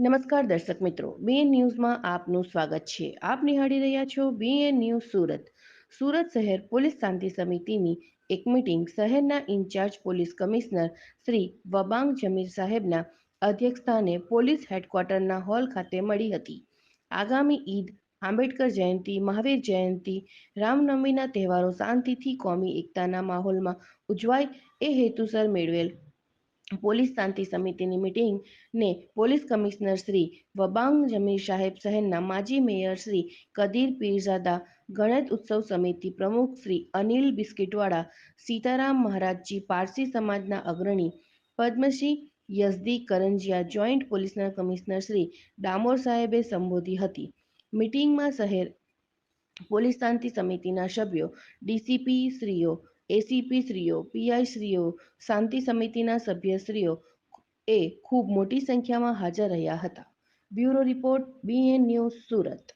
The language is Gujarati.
નમસ્કાર દર્શક મિત્રો બીએન ન્યૂઝમાં આપનું સ્વાગત છે. આપ નિહાળી રહ્યા છો બીએન ન્યૂઝ સુરત. સુરત શહેર પોલીસ શાંતિ સમિતિની એક મીટિંગ શહેરના incharge police commissioner Shri Wabang Jamir સાહેબના અધ્યક્ષસ્થાને પોલીસ હેડક્વાર્ટરના હોલ ખાતે મળી હતી. આગામી ઈદ, આંબેડકર જયંતિ, મહાવીર જયંતિ રામનવમીના તહેવારો, શાંતિથી, કોમી એકતાના માહોલમાં ઉજવાય એ હેતુસર મેળવેલ પોલીસ શાંતિ સમિતિની મિટિંગને પોલીસ કમિશનર શ્રી વબાંગ જમીર સાહેબ શહેરના માજી મેયર શ્રી કદીર પીરઝાદા, ગણેશ ઉત્સવ સમિતિ પ્રમુખ શ્રી અનિલ બિસ્કીટવાળા, સીતારામ મહારાજજી પારસી સમાજના અગ્રણી પદ્મશ્રી યઝદી કરંજિયા જોઈન્ટ પોલીસના કમિશનર શ્રી ડામોર સાહેબે સંબોધી હતી. મિટિંગમાં શહેર પોલીસ શાંતિ સમિતિના સભ્યો, ડીસીપી શ્રીઓ એસીપી શ્રીઓ પીઆઈ શ્રીઓ શાંતિ સમિતિના સભ્યશ્રીઓ એ ખૂબ મોટી સંખ્યામાં હાજર રહ્યા હતા. Bureau report B N news Surat.